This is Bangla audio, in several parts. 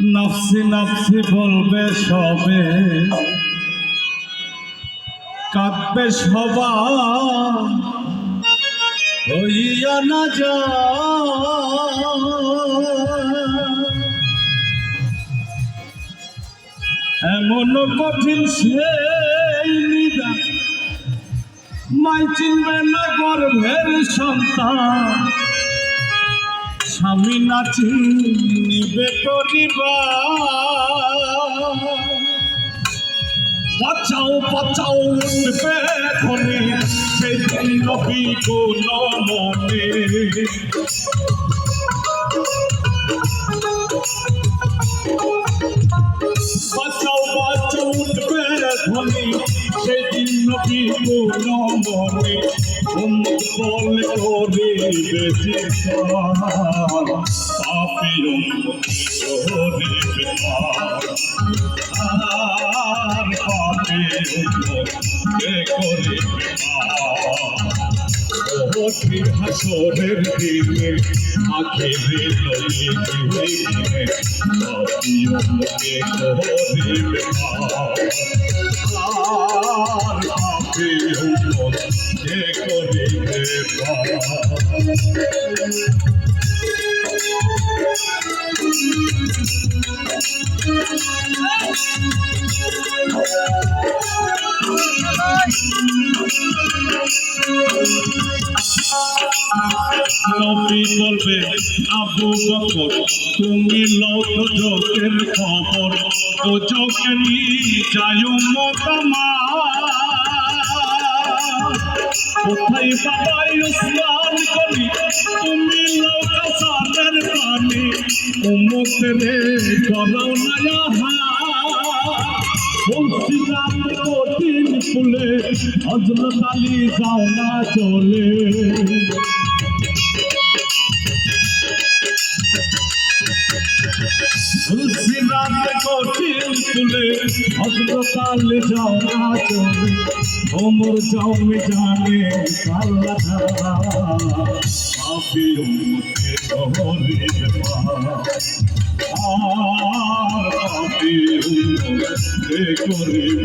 নাফসি নাফসি বলবে সবে। কাঁদবে সবা হইয়া না যা এমন কঠিন সেই নিদা। মাই চিনবে না গর্ভের সন্তান। স্বামী নাচি নিবে করিবা বাঁচাও বাঁচাও উঠবে এখনই সেদিন রবি মনে। বেশি পাপি উম্মত করে বেপার আর পাপি উম্মত কে করে ওটি হাসরের দিনে আখেরে লই দিনে পাপি উম্মতে করিবে আর পাপি উম্মত কে করিবে। নবী বলবে আবু বকর, তুমি লোক যোগের খবর। ও যোগে নিয়ে যায় মতামা কোথায় বাবাই স্নান করি? তুমি লোক সাদের পানি উমতে রে করো না কঠিন ফুলে, হজরত আলী চলে। মুর্শিদাম কঠিন ফুলে হজরত আলী যাও না চলে ওমর যাও মে জানে আল্লাহ আপি উম্মতে তোরে পা। আর পাপি উম্মতে করিবে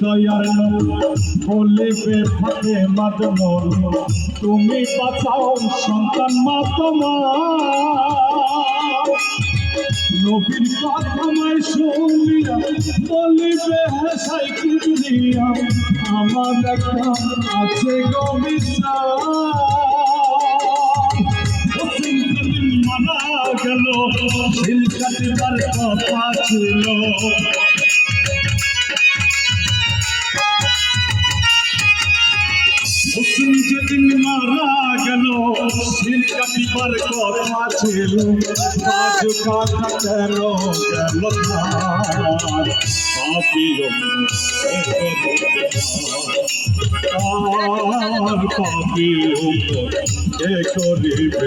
দয়ার বলিবে ফাতে তুমি বাঁচাও সন্তান মা তোমার। নবীর কথামায় শুনিয়া বলিবে হাসাই কিবরিয়া। আমার একটা আছে মারা গেল কথা ছিল। একবার করমা ছিল আজ কথা কেন গেল পাপিও করিবে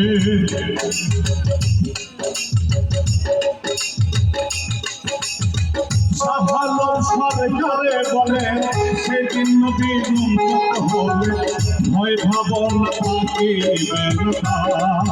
সাহালো সরকারে বলে সেদিন উম্মত হলে ভয় ভাবন থাকিবেন তার